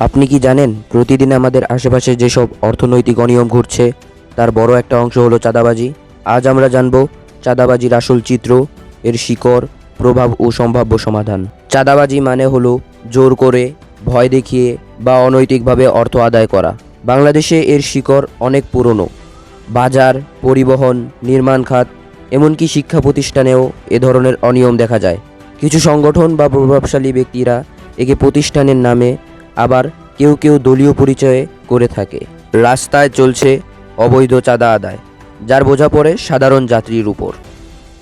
আপনি কি জানেন, প্রতিদিন আমাদের আশেপাশে যেসব অর্থনৈতিক অনিয়ম ঘটছে, তার বড় একটা অংশ হলো চাঁদাবাজি। আজ আমরা জানব চাঁদাবাজির আসল চিত্র, এর শিকড়, প্রভাব ও সম্ভাব্য সমাধান। চাঁদাবাজি মানে হলো জোর করে, ভয় দেখিয়ে বা অনৈতিকভাবে অর্থ আদায় করা। বাংলাদেশে এর শিকড় অনেক পুরনো। বাজার, পরিবহন, নির্মাণ খাত, এমনকি শিক্ষা প্রতিষ্ঠানেও এ ধরনের অনিয়ম দেখা যায়। কিছু সংগঠন বা প্রভাবশালী ব্যক্তিরা একে প্রতিষ্ঠানের নামে আবার কেউ কেউ দলীয় পরিচয়ে করে থাকে। রাস্তায় চলছে অবৈধ চাঁদা আদায়, যার বোঝা পড়ে সাধারণ যাত্রীর উপর।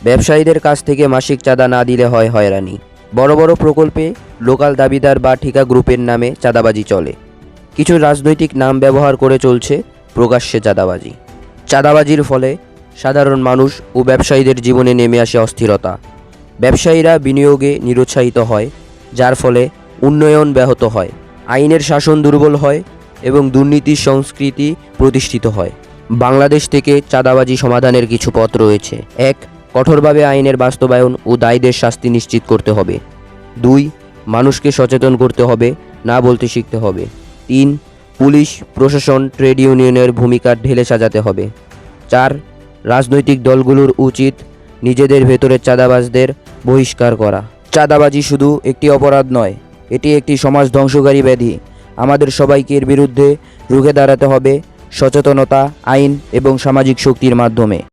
ব্যবসায়ীদের কাছ থেকে মাসিক চাঁদা না দিলে হয় হয়রানি। বড় বড় প্রকল্পে লোকাল দাবিদার বা ঠিকা গ্রুপের নামে চাঁদাবাজি চলে। কিছু রাজনৈতিক নাম ব্যবহার করে চলছে প্রকাশ্যে চাঁদাবাজি। চাঁদাবাজির ফলে সাধারণ মানুষ ও ব্যবসায়ীদের জীবনে নেমে আসে অস্থিরতা। ব্যবসায়ীরা বিনিয়োগে নিরুৎসাহিত হয়, যার ফলে উন্নয়ন ব্যাহত হয়। আইনের শাসন দুর্বল হয় এবং দুর্নীতির সংস্কৃতি প্রতিষ্ঠিত হয়। বাংলাদেশ থেকে চাঁদাবাজি সমাধানের কিছু পথ রয়েছে। এক, কঠোরভাবে আইনের বাস্তবায়ন ও দায়ীদের শাস্তি নিশ্চিত করতে হবে। দুই, মানুষকে সচেতন করতে হবে, না বলতে শিখতে হবে। তিন, পুলিশ, প্রশাসন, ট্রেড ইউনিয়নের ভূমিকা ঢেলে সাজাতে হবে। চার, রাজনৈতিক দলগুলোর উচিত নিজেদের ভেতরের চাঁদাবাজদের বহিষ্কার করা। চাঁদাবাজি শুধু একটি অপরাধ নয় এটি একটি সমাজ ধ্বংসকারী ব্যাধি। আমাদের সবাইকে এর বিরুদ্ধে রুখে দাঁড়াতে হবে সচেতনতা, আইন এবং সামাজিক শক্তির মাধ্যমে।